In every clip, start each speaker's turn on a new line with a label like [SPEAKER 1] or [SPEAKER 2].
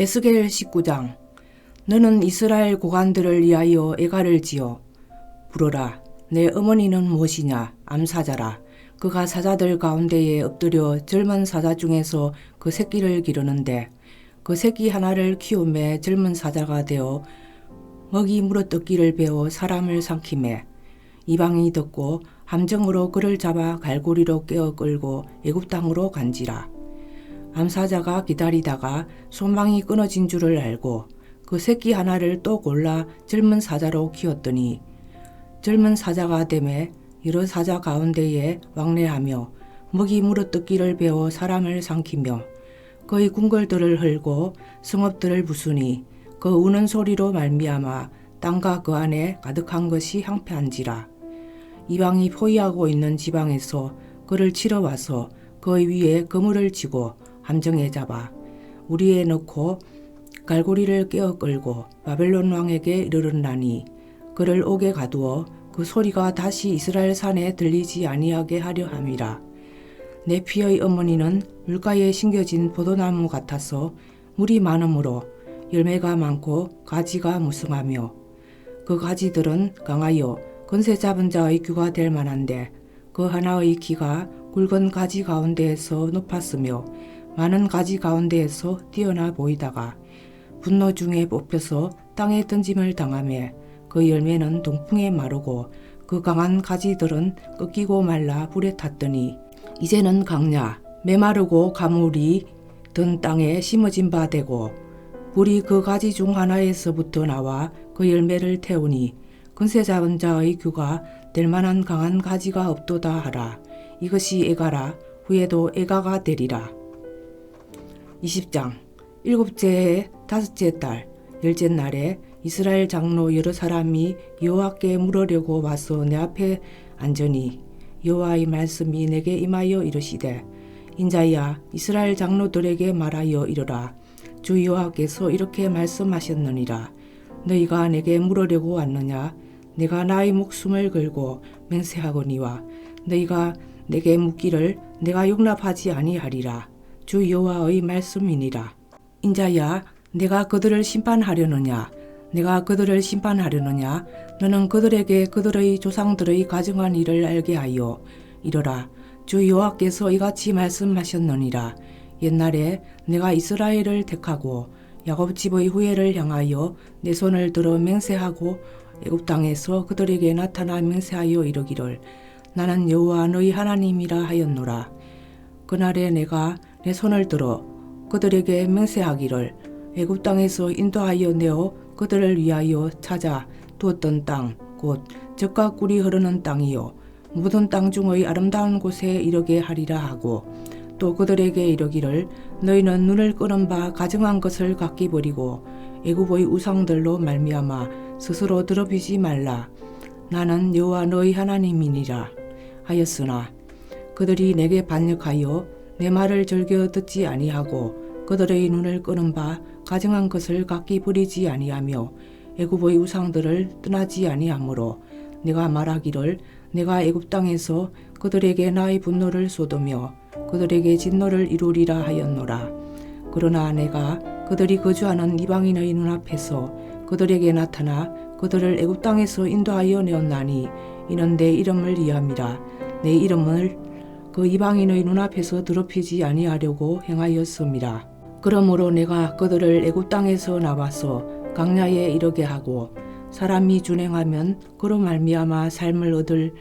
[SPEAKER 1] 에스겔 19장 너는 이스라엘 고관들을 위하여 애가를 지어 부르라. 내 어머니는 무엇이냐? 암사자라. 그가 사자들 가운데에 엎드려 젊은 사자 중에서 그 새끼를 기르는데 그 새끼 하나를 키우매 젊은 사자가 되어 먹이 물어뜯기를 배워 사람을 삼키매 이방이 듣고 함정으로 그를 잡아 갈고리로 깨어 끌고 애굽 땅으로 간지라 암사자가 기다리다가 소망이 끊어진 줄을 알고 그 새끼 하나를 또 골라 젊은 사자로 키웠더니 젊은 사자가 되매 여러 사자 가운데에 왕래하며 먹이 물어뜯기를 배워 사람을 삼키며 그의 궁궐들을 흘고 성읍들을 부수니 그 우는 소리로 말미암아 땅과 그 안에 가득한 것이 향폐한지라. 이방이 포위하고 있는 지방에서 그를 치러 와서 그의 위에 그물을 치고 함정에 잡아 우리에 넣고 갈고리를 깨어 끌고 바벨론 왕에게 이르렀나니 그를 옥에 가두어 그 소리가 다시 이스라엘 산에 들리지 아니하게 하려 함이라. 내 피의 어머니는 물가에 심겨진 포도나무 같아서 물이 많으므로 열매가 많고 가지가 무성하며 그 가지들은 강하여 건세 잡은 자의 귀가 될 만한데 그 하나의 키가 굵은 가지 가운데에서 높았으며 많은 가지 가운데에서 뛰어나 보이다가 분노 중에 뽑혀서 땅에 던짐을 당하며 그 열매는 동풍에 마르고 그 강한 가지들은 꺾이고 말라 불에 탔더니 이제는 강야 메마르고 가물이 든 땅에 심어진 바 되고 불이 그 가지 중 하나에서부터 나와 그 열매를 태우니 근세 잡은 자의 규가 될 만한 강한 가지가 없도다 하라. 이것이 애가라. 후에도 애가가 되리라 20장 일곱째 해 다섯째 달 열째 날에 이스라엘 장로 여러 사람이 여호와께 물으려고 와서 내 앞에 앉으니 여호와의 말씀이 내게 임하여 이르시되 인자야 이스라엘 장로들에게 말하여 이르라. 주 여호와께서 이렇게 말씀하셨느니라. 너희가 내게 물으려고 왔느냐? 내가 나의 목숨을 걸고 맹세하거니와 너희가 내게 묻기를 내가 용납하지 아니하리라 주 여호와의 말씀이니라. 인자야 내가 그들을 심판하려느냐? 내가 그들을 심판하려느냐? 너는 그들에게 그들의 조상들의 가정한 일을 알게 하여 이르라. 주 여호와께서 이같이 말씀하셨느니라. 옛날에 내가 이스라엘을 택하고 야곱 집의 후예를 향하여 내 손을 들어 맹세하고 애굽 땅에서 그들에게 나타나 맹세하여 이르기를 나는 여호와 너희 하나님이라 하였노라. 그날에 내가 내 손을 들어 그들에게 맹세하기를 애굽 땅에서 인도하여 내어 그들을 위하여 찾아 두었던 땅곧 젖과 꿀이 흐르는 땅이요. 모든 땅 중의 아름다운 곳에 이르게 하리라 하고 또 그들에게 이르기를 너희는 눈을 끄는 바 가증한 것을 각기 버리고 애굽의 우상들로 말미암아 스스로 더럽히지 말라. 나는 여호와 너희 하나님이니라 하였으나 그들이 내게 반역하여 내 말을 즐겨 듣지 아니하고 그들의 눈을 끄는 바 가증한 것을 각기 버리지 아니하며 애굽의 우상들을 떠나지 아니하므로 내가 말하기를 내가 애굽 땅에서 그들에게 나의 분노를 쏟으며 그들에게 진노를 이루리라 하였노라. 그러나 내가 그들이 거주하는 이방인의 눈앞에서 그들에게 나타나 그들을 애굽 땅에서 인도하여 내었나니 이는 내 이름을 위함이라. 내 이름을 그 이방인의 눈앞에서 더럽히지 아니하려고 행하였음이라 그러므로 내가 그들을 애굽 땅에서 나와서 강야에 이르게 하고 사람이 준행하면 그로 말미암아 삶을 얻을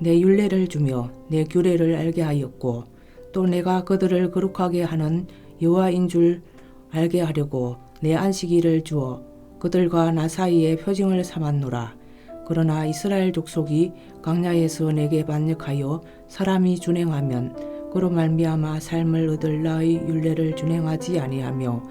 [SPEAKER 1] 내 율례를 주며 내 규례를 알게 하였고 또 내가 그들을 거룩하게 하는 여호와인 줄 알게 하려고 내 안식일을 주어 그들과 나 사이에 표징을 삼았노라. 그러나 이스라엘 족속이 강야에서 내게 반역하여 사람이 준행하면 그로 말미암아 삶을 얻을 나의 율례를 준행하지 아니하며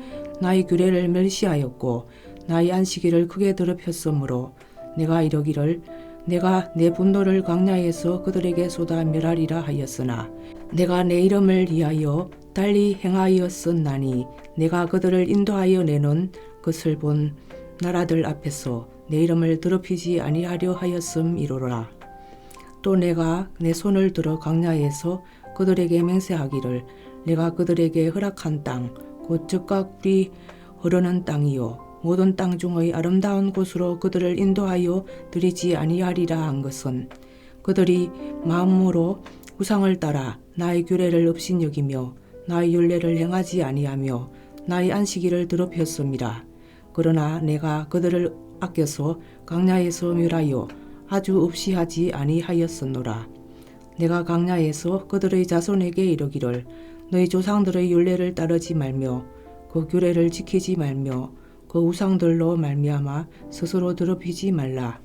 [SPEAKER 1] 나의 규례를 멸시하였고 나의 안식일을 크게 더럽혔으므로 내가 이러기를 내가 내 분노를 강야에서 그들에게 쏟아 멸하리라 하였으나 내가 내 이름을 위하여 달리 행하였었나니 내가 그들을 인도하여 내는 것을 본 나라들 앞에서 내 이름을 더럽히지 아니하려 하였음 이로라. 또 내가 내 손을 들어 강야에서 그들에게 맹세하기를 내가 그들에게 허락한 땅곧 적과 꿀이 흐르는 땅이요 모든 땅 중의 아름다운 곳으로 그들을 인도하여 드리지 아니하리라 한 것은 그들이 마음으로 우상을 따라 나의 규례를 업신여기며 나의 율례를 행하지 아니하며 나의 안식일을 더럽혔음이라 그러나 내가 그들을 아껴서 강야에서 멸하여 아주 없이 하지 아니하였었노라 내가 강야에서 그들의 자손에게 이르기를 너희 조상들의 율례를 따르지 말며 그 규례를 지키지 말며 그 우상들로 말미암아 스스로 더럽히지 말라.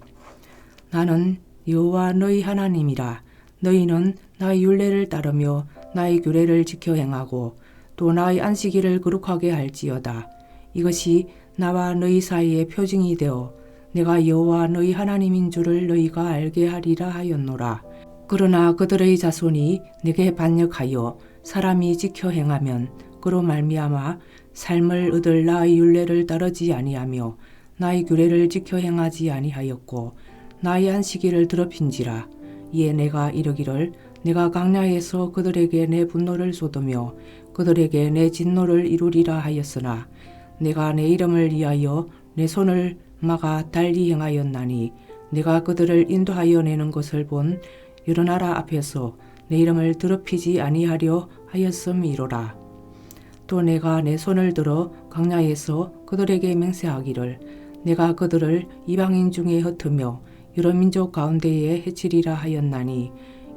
[SPEAKER 1] 나는 여호와 너희 하나님이라. 너희는 나의 율례를 따르며 나의 규례를 지켜 행하고 또 나의 안식일을 거룩하게 할지어다. 이것이 나와 너희 사이의 표징이 되어 내가 여호와 너희 하나님인 줄을 너희가 알게 하리라 하였노라. 그러나 그들의 자손이 내게 반역하여 사람이 지켜 행하면 그로 말미암아 삶을 얻을 나의 율례를 따르지 아니하며 나의 규례를 지켜 행하지 아니하였고 나의 안식일을 더럽힌지라 이에 내가 이르기를 내가 강야에서 그들에게 내 분노를 쏟으며 그들에게 내 진노를 이루리라 하였으나 내가 내 이름을 위하여 내 손을 막아 달리 행하였나니 내가 그들을 인도하여 내는 것을 본 여러 나라 앞에서 내 이름을 더럽히지 아니하려 하였음이로라. 또 내가 내 손을 들어 강야에서 그들에게 맹세하기를 내가 그들을 이방인 중에 흩으며 여러 민족 가운데에 해치리라 하였나니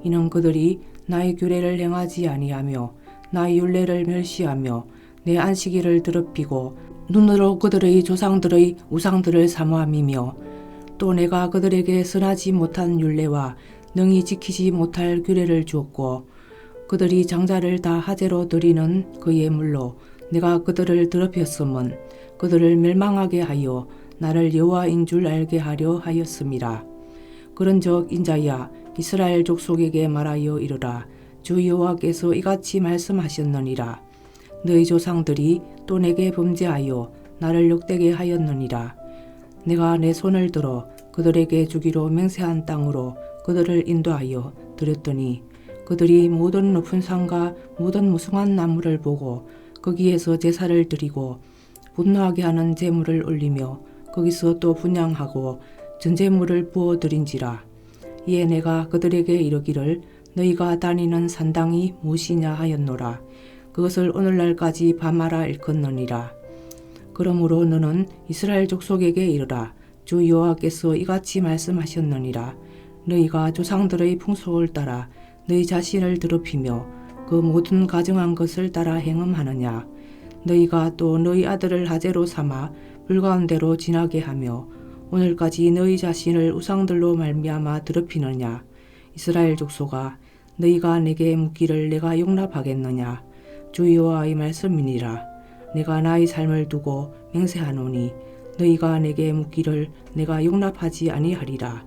[SPEAKER 1] 이는 그들이 나의 규례를 행하지 아니하며 나의 율례를 멸시하며 내 안식일을 더럽히고 눈으로 그들의 조상들의 우상들을 사모함이며 또 내가 그들에게 선하지 못한 율례와 능히 지키지 못할 규례를 주었고 그들이 장자를 다 하제로 드리는 그 예물로 내가 그들을 더럽혔음은 그들을 멸망하게 하여 나를 여호와인 줄 알게 하려 하였음이라. 그런즉 인자야 이스라엘 족속에게 말하여 이르라 주 여호와께서 이같이 말씀하셨느니라 너희 조상들이 또 내게 범죄하여 나를 욕되게 하였느니라. 내가 내 손을 들어 그들에게 주기로 맹세한 땅으로 그들을 인도하여 드렸더니 그들이 모든 높은 산과 모든 무성한 나무를 보고 거기에서 제사를 드리고 분노하게 하는 제물을 올리며 거기서 또 분양하고 전제물을 부어 드린지라. 이에 내가 그들에게 이르기를 너희가 다니는 산당이 무엇이냐 하였노라 그것을 오늘날까지 밤하라 일컫느니라. 그러므로 너는 이스라엘 족속에게 이르라. 주 여호와께서 이같이 말씀하셨느니라. 너희가 조상들의 풍속을 따라 너희 자신을 더럽히며 그 모든 가정한 것을 따라 행음하느냐? 너희가 또 너희 아들을 하제로 삼아 불가운데로 지나게 하며 오늘까지 너희 자신을 우상들로 말미암아 더럽히느냐? 이스라엘 족속아 너희가 내게 묻기를 내가 용납하겠느냐 주 여호와의 말씀이니라. 내가 나의 삶을 두고 맹세하노니 너희가 내게 묻기를 내가 용납하지 아니하리라.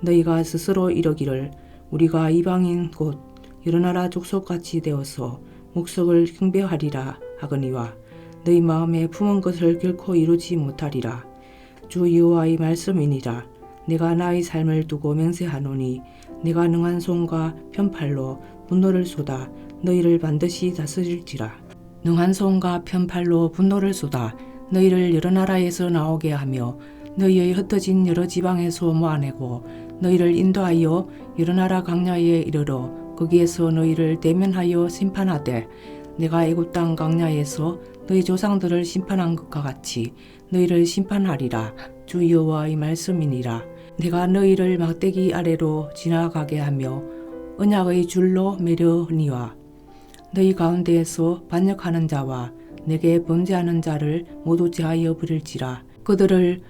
[SPEAKER 1] 너희가 스스로 이러기를 우리가 이방인 곧 여러 나라 족속같이 되어서 목석을 흉배하리라 하거니와 너희 마음에 품은 것을 결코 이루지 못하리라. 주 여호와의 말씀이니라. 내가 나의 삶을 두고 맹세하노니 내가 능한 손과 편팔로 분노를 쏟아 너희를 반드시 다스릴지라. 능한 손과 편팔로 분노를 쏟아 너희를 여러 나라에서 나오게 하며 너희의 흩어진 여러 지방에서 모아내고 너희를 인도하여 여러 나라 강야에 이르러 거기에서 너희를 대면하여 심판하되 내가 애굽 땅 강야에서 너희 조상들을 심판한 것과 같이 너희를 심판하리라. 주 여호와의 말씀이니라. 내가 너희를 막대기 아래로 지나가게 하며 언약의 줄로 매려니와 너희 가운데에서 반역하는 자와 내게 범죄하는 자를 모두 제하여 버릴지라. 그들을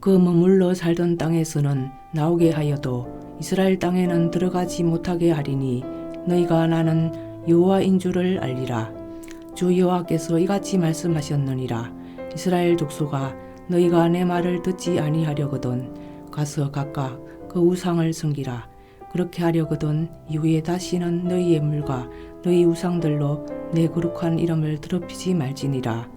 [SPEAKER 1] 그 머물러 살던 땅에서는 나오게 하여도 이스라엘 땅에는 들어가지 못하게 하리니 너희가 나는 여호와인 줄을 알리라. 주 여호와께서 이같이 말씀하셨느니라. 이스라엘 족속아 너희가 내 말을 듣지 아니하려거든 가서 각각 그 우상을 섬기라. 그렇게 하려거든 이후에 다시는 너희 예물과 너희 우상들로 내 거룩한 이름을 더럽히지 말지니라.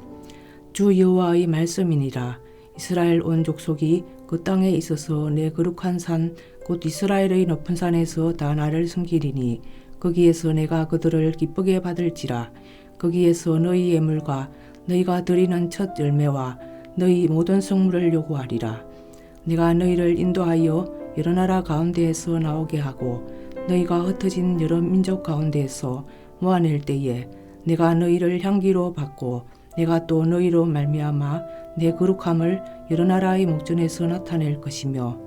[SPEAKER 1] 주 여호와의 말씀이니라. 이스라엘 온 족속이 그 땅에 있어서 내 거룩한 산 곧 이스라엘의 높은 산에서 다 나를 섬기리니 거기에서 내가 그들을 기쁘게 받을지라. 거기에서 너희 예물과 너희가 드리는 첫 열매와 너희 모든 성물을 요구하리라. 내가 너희를 인도하여 여러 나라 가운데에서 나오게 하고 너희가 흩어진 여러 민족 가운데에서 모아낼 때에 내가 너희를 향기로 받고 내가 또 너희로 말미암아 내 거룩함을 여러 나라의 목전에서 나타낼 것이며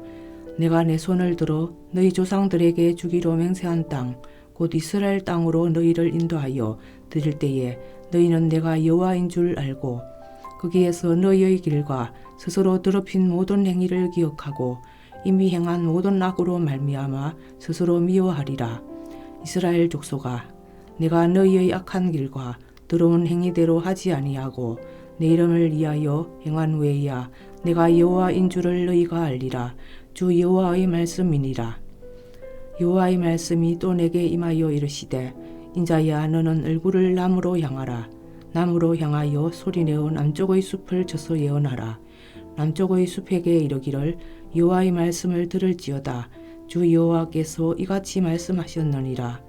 [SPEAKER 1] 내가 내 손을 들어 너희 조상들에게 주기로 맹세한 땅 곧 이스라엘 땅으로 너희를 인도하여 드릴 때에 너희는 내가 여호와인 줄 알고 거기에서 너희의 길과 스스로 더럽힌 모든 행위를 기억하고 이미 행한 모든 악으로 말미암아 스스로 미워하리라. 이스라엘 족속아 내가 너희의 악한 길과 더러운 행위대로 하지 아니하고 내 이름을 위하여 행한 외에야 내가 여호와인 줄을 너희가 알리라. 주 여호와의 말씀이니라. 여호와의 말씀이 또 내게 임하여 이르시되 인자야 너는 얼굴을 남으로 향하라. 남으로 향하여 소리내어 남쪽의 숲을 쳐서 예언하라 남쪽의 숲에게 이르기를 여호와의 말씀을 들을지어다. 주 여호와께서 이같이 말씀하셨느니라.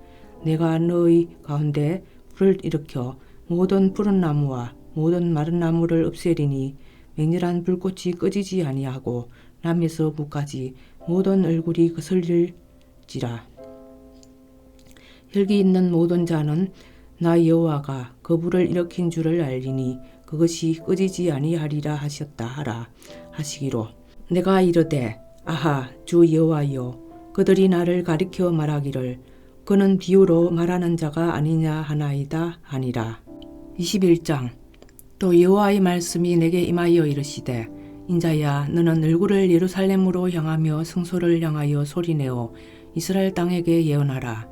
[SPEAKER 1] 내가 너희 가운데 불을 일으켜 모든 푸른 나무와 모든 마른 나무를 없애리니 맹렬한 불꽃이 꺼지지 아니하고 남에서 북까지 모든 얼굴이 거슬릴지라. 혈기 있는 모든 자는 나 여호와가 그 불을 일으킨 줄을 알리니 그것이 꺼지지 아니하리라 하셨다 하라 하시기로. 내가 이르되 아하 주 여호와여 그들이 나를 가리켜 말하기를 그는 비유로 말하는 자가 아니냐 하나이다 하니라. 21장 또 여호와의 말씀이 내게 임하여 이르시되 인자야 너는 얼굴을 예루살렘으로 향하며 성소를 향하여 소리내어 이스라엘 땅에게 예언하라.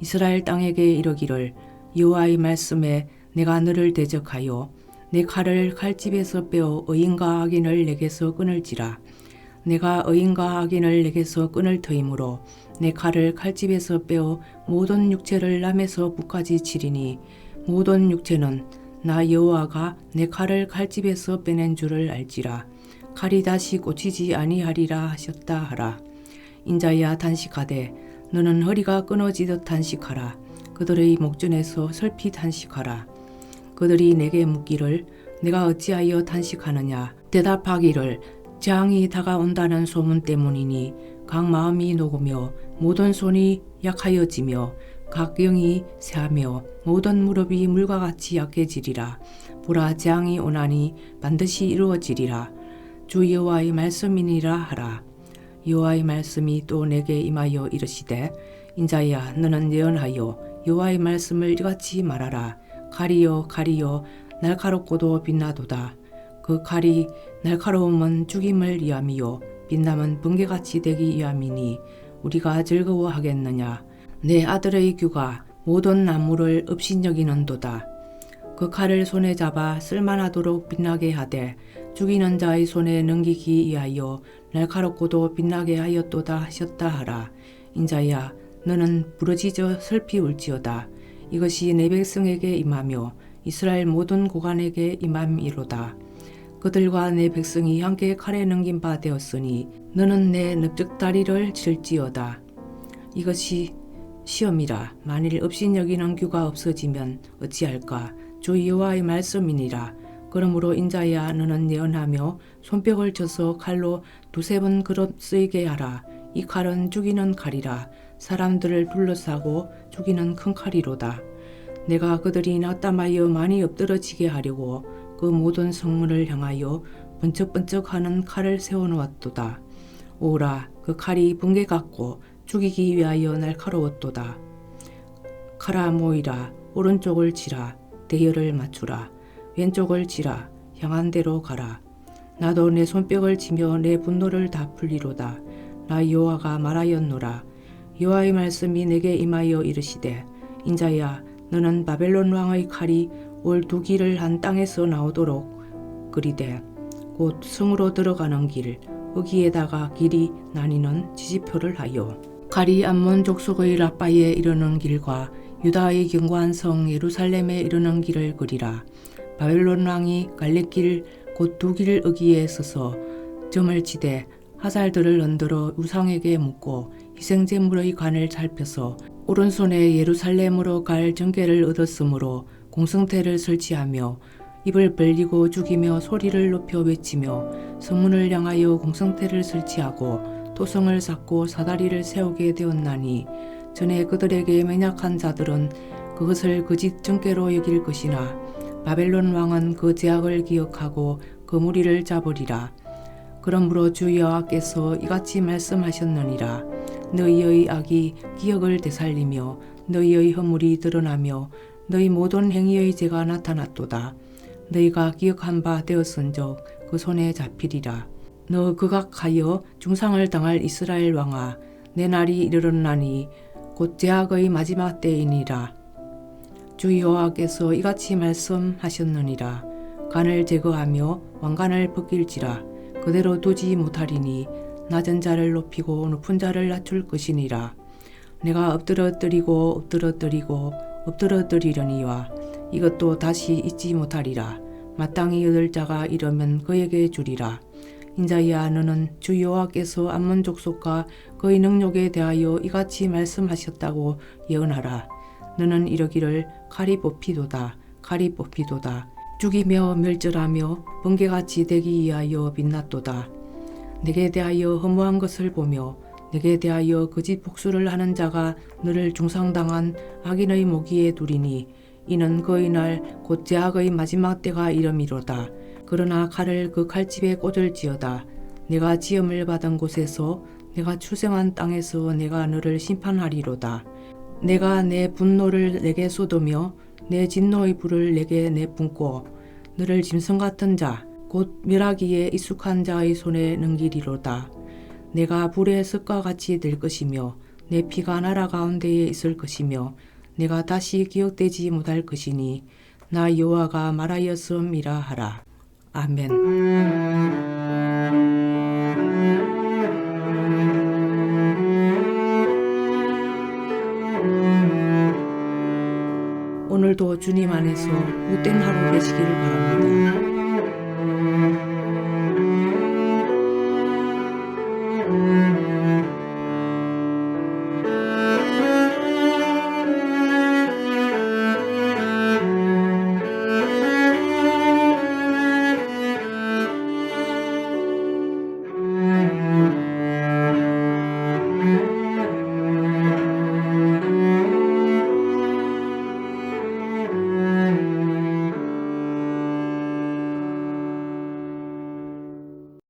[SPEAKER 1] 이스라엘 땅에게 이르기를 여호와의 말씀에 내가 너를 대적하여 내 칼을 칼집에서 빼어 의인과 악인을 내게서 끊을지라. 내가 의인과 악인을 내게서 끊을 터이므로 내 칼을 칼집에서 빼어 모든 육체를 남에서 북까지 치리니 모든 육체는 나 여호와가 내 칼을 칼집에서 빼낸 줄을 알지라. 칼이 다시 꽂히지 아니하리라 하셨다 하라. 인자야 단식하되 너는 허리가 끊어지듯 단식하라. 그들의 목전에서 설피 단식하라 그들이 내게 묻기를 내가 어찌하여 단식하느냐? 대답하기를 재앙이 다가온다는 소문 때문이니 각 마음이 녹으며 모든 손이 약하여지며 각 영이 새하며 모든 무릎이 물과 같이 약해지리라. 보라 재앙이 오나니 반드시 이루어지리라. 주 여호와의 말씀이니라 하라. 여호와의 말씀이 또 내게 임하여 이르시되 인자야 너는 예언하여 여호와의 말씀을 이같이 말하라 칼이여 칼이여 날카롭고도 빛나도다. 그 칼이 날카로움은 죽임을 위함이요. 빛남은 번개같이 되기 위함이니 우리가 즐거워하겠느냐? 내 아들의 규가 모든 나무를 업신여기는도다. 그 칼을 손에 잡아 쓸만하도록 빛나게 하되 죽이는 자의 손에 넘기기 위하여 날카롭고도 빛나게 하였도다 하셨다 하라. 인자야 너는 부러지져 슬피 울지어다 이것이 내 백성에게 임하며 이스라엘 모든 고관에게 임함이로다. 그들과 내 백성이 함께 칼에 넘긴 바 되었으니 너는 내 넓적다리를 칠지어다. 이것이 시험이라. 만일 업신여기는 규가 없어지면 어찌할까? 주 여호와의 말씀이니라. 그러므로 인자야 너는 예언하며 손뼉을 쳐서 칼로 두세 번 그릇 쓰이게 하라 이 칼은 죽이는 칼이라 사람들을 둘러싸고 죽이는 큰 칼이로다. 내가 그들이 낙담하여 많이 엎드러지게 하려고 그 모든 성문을 향하여 번쩍번쩍하는 칼을 세워놓았도다. 오라 그 칼이 번개 같고 죽이기 위하여 날카로웠도다. 칼아 모이라. 오른쪽을 치라. 대열을 맞추라. 왼쪽을 치라. 향한 대로 가라. 나도 내 손뼉을 치며 내 분노를 다 풀리로다 나 여호와가 말하였노라. 여호와의 말씀이 내게 임하여 이르시되 인자야 너는 바벨론 왕의 칼이 올두 길을 한 땅에서 나오도록 그리되 곧 성으로 들어가는 길 거기에다가 길이 나뉘는 지지표를 하여. 가리 암몬 족속의 라빠에 이르는 길과 유다의 견고한 성 예루살렘에 이르는 길을 그리라. 바벨론 왕이 갈래길 곧 두 길 어기에 서서 점을 치되 화살들을 흔들어 우상에게 묻고 희생제물의 관을 살펴서 오른손에 예루살렘으로 갈 전개를 얻었으므로 공성태를 설치하며 입을 벌리고 죽이며 소리를 높여 외치며 성문을 향하여 공성태를 설치하고 토성을 쌓고 사다리를 세우게 되었나니 전에 그들에게 맹약한 자들은 그것을 거짓 정죄로 여길 것이나 바벨론 왕은 그 제약을 기억하고 그 무리를 잡으리라. 그러므로 주 여호와께서 이같이 말씀하셨느니라. 너희의 악이 기억을 되살리며 너희의 허물이 드러나며 너희 모든 행위의 죄가 나타났도다. 너희가 기억한 바 되었은즉 그 손에 잡히리라. 너 극악하여 중상을 당할 이스라엘 왕아 내 날이 이르렀나니 곧 제약의 마지막 때이니라. 주 여호와께서 이같이 말씀하셨느니라. 간을 제거하며 왕관을 벗길지라. 그대로 두지 못하리니 낮은 자를 높이고 높은 자를 낮출 것이니라. 내가 엎드러뜨리고 엎드러뜨리고 엎드러뜨리려니와 이것도 다시 잊지 못하리라. 마땅히 얻을 자가 이러면 그에게 주리라. 인자야 너는 주 여호와께서 암몬 족속과 그의 능력에 대하여 이같이 말씀하셨다고 예언하라. 너는 이러기를 칼이 뽑히도다 칼이 뽑히도다 죽이며 멸절하며 번개같이 되기 위하여 빛났도다. 내게 대하여 허무한 것을 보며 내게 대하여 거짓 복수를 하는 자가 너를 중상당한 악인의 모기에 두리니 이는 그의 날 곧 제악의 마지막 때가 이름이로다. 그러나 칼을 그 칼집에 꽂을지어다. 내가 지음을 받은 곳에서 내가 출생한 땅에서 내가 너를 심판하리로다. 내가 내 분노를 내게 쏟으며 내 진노의 불을 내게 내뿜고 너를 짐승 같은 자, 곧 멸하기에 익숙한 자의 손에 넘기리로다. 내가 불의 습과 같이 될 것이며 내 피가 나라 가운데에 있을 것이며 내가 다시 기억되지 못할 것이니 나 여호와가 말하였음이라 하라. 아멘. 오늘도 주님 안에서 못된 하루 되시기를 바랍니다.